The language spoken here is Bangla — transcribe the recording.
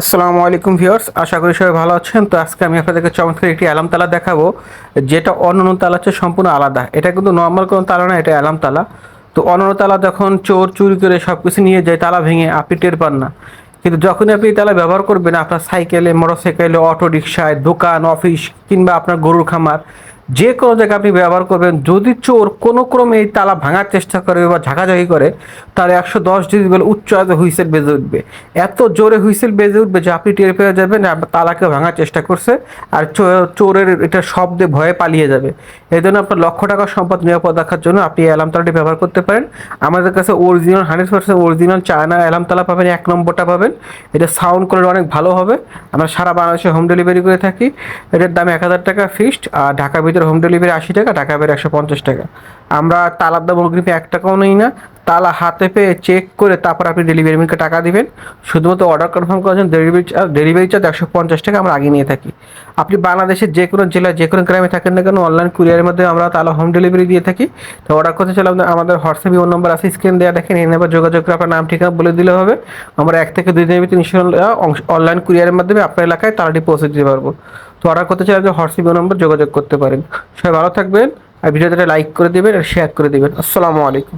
আসসালামু আলাইকুম ভিউয়ার্স, আশা করি সবাই ভালো আছেন। তো আজকে আমি আপনাদেরকে চমৎকার একটি অ্যালাম তালা দেখাবো, যেটা অন্যান্য তালা হচ্ছে সম্পূর্ণ আলাদা। এটা কিন্তু নর্মাল কোনো তালা না, এটা অ্যালাম তালা। তো অন্যান্য তালা যখন চোর, চুরি করে সব কিছু নিয়ে যায়, তালা ভেঙে আপনি টের পান না। কিন্তু যখনই আপনি তালা ব্যবহার করবেন, আপনার সাইকেলে, মোটরসাইকেলে, অটো, রিক্সায়, দোকান, অফিস কিংবা আপনার গরুর খামার যে কোনো জায়গায় আপনি ব্যবহার করবেন। যদি চোর কোনো ক্রমে এই তালা ভাঙার চেষ্টা করে বা ঝাঁকাঝাঁকি করে, তাহলে একশো দশ ডিগ্রি বলে উচ্চ আয়তে হুইসেল বেজে উঠবে। এত জোরে হুইসেল বেজে উঠবে যে আপনি টের পেয়ে যাবেন তালাকে ভাঙার চেষ্টা করছে আর চোরের এটা শব্দে ভয়ে পালিয়ে যাবে। এই জন্য আপনার লক্ষ টাকার সম্পদ নিরাপদ রাখার জন্য আপনি অ্যালার্ম তালাটি ব্যবহার করতে পারেন। আমাদের কাছে original hundred percent original China alarm তালা পাবেন, এক নম্বরটা পাবেন। এটা সাউন্ড কোয়ালিটি অনেক ভালো হবে। আমরা সারা বাংলাদেশে হোম ডেলিভারি করে থাকি। এটার দাম এক হাজার টাকা ফিক্সড আর ঢাকার ভিতরে হোম ডেলিভারি আশি টাকা টাকা বাইরে একশো পঞ্চাশ টাকা। আমরা তালার দাম অগ্রিম এক টাকাও নেই না। তালা হাতে পেয়ে চেক করে তারপর আপনি ডেলিভারি ম্যানকে টাকা দেবেন। শুধুমাত্র অর্ডার কনফার্ম করার জন্য ডেলিভারি ডেলিভারি চার্জ একশো পঞ্চাশ টাকা আমরা আগে নিয়ে থাকি। আপনি বাংলাদেশের যে কোনো জেলায়, যে কোনো গ্রামে থাকেন না কেন অনলাইন কুরিয়ারের মধ্যে আমরা তালা হোম ডেলিভারি দিয়ে থাকি। তো অর্ডার করতে চাইলে আমাদের হোয়াটসঅ্যাপ ইউন নম্বর আছে স্ক্রিন দেওয়া দেখেন, এই নাম্বার যোগাযোগ করে আপনার নাম, ঠিকানা বলে দিলে হবে। আমরা এক থেকে দুই দিনের ভিতরে অনলাইন কুরিয়ারের মাধ্যমে আপনার এলাকায় তালাটি পৌঁছে দিতে পারব। তো অর্ডার করতে চাই আপনি হোয়াটসঅ্যাপ নম্বর যোগাযোগ করতে পারেন। সবাই ভালো থাকবেন, আর ভিডিওটা লাইক করে দেবেন আর শেয়ার করে দেবেন। আসসালামু আলাইকুম।